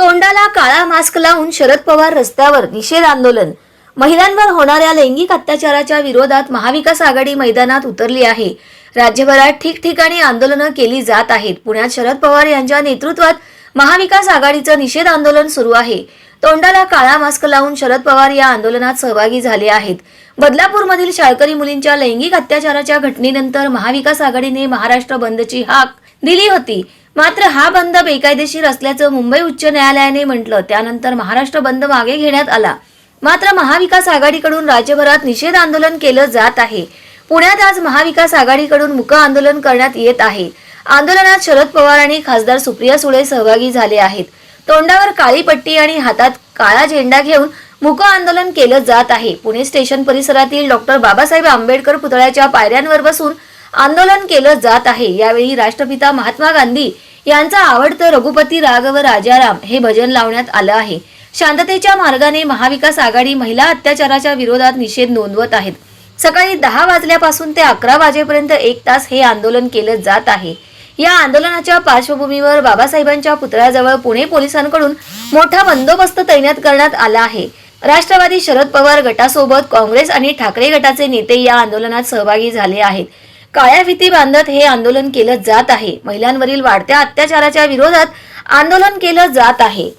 तोंडाला काळा मास्क लावून शरद पवार रस्त्यावर निषेध आंदोलन. महिलांवर होणाऱ्या लैंगिक अत्याचाराच्या विरोधात महाविकास आघाडी मैदानात उतरली आहे. राज्यभरात ठिकठिकाणी आंदोलनं केली जात आहेत. पुण्यात शरद पवार यांच्या नेतृत्वात महाविकास आघाडीचं निषेध आंदोलन सुरू आहे. तोंडाला काळा मास्क लावून शरद पवार या आंदोलनात सहभागी झाले आहेत. बदलापूरमधील शाळकरी मुलींच्या लैंगिक अत्याचाराच्या घटनेनंतर महाविकास आघाडीने महाराष्ट्र बंदची हाक दिली होती. मात्र हा बंद बेकायदेशीर असल्याचं मुंबई उच्च न्यायालयाने म्हटलं. त्यानंतर महाराष्ट्र बंद मागे घेण्यात आला. मात्र महाविकास आघाडीकडून राज्यभरात निषेध आंदोलन केलं जात आहे. पुण्यात आज महाविकास आघाडीकडून मुक आंदोलन करण्यात येत आहे. आंदोलनात शरद पवार आणि खासदार सुप्रिया सुळे सहभागी झाले आहेत. तोंडावर काळी पट्टी आणि हातात काळा झेंडा घेऊन मुक आंदोलन केलं जात आहे. पुणे स्टेशन परिसरातील डॉक्टर बाबासाहेब आंबेडकर पुतळ्याच्या पायऱ्यांवर बसून आंदोलन केलं जात आहे. यावेळी राष्ट्रपिता महात्मा गांधी यांचा आवडतं रघुपती राघव राजाराम हे भजन लावण्यात आलं आहे. शांततेच्या मार्गाने महाविकास आघाडी महिला अत्याचाराच्या विरोधात निषेध नोंदवत आहेत. सकाळी दहा वाजल्यापासून ते अकरा वाजेपर्यंत एक तास हे आंदोलन केलं जात आहे. या आंदोलनाच्या पार्श्वभूमीवर बाबासाहेबांच्या पुतळ्याजवळ पुणे पोलिसांकडून मोठा बंदोबस्त तैनात करण्यात आला आहे. राष्ट्रवादी शरद पवार गटासोबत काँग्रेस आणि ठाकरे गटाचे नेते या आंदोलनात सहभागी झाले आहेत. काळ्या भीती बांधत हे आंदोलन केलं जात आहे. महिलांवरील वाढत्या अत्याचाराच्या विरोधात आंदोलन केलं जात आहे.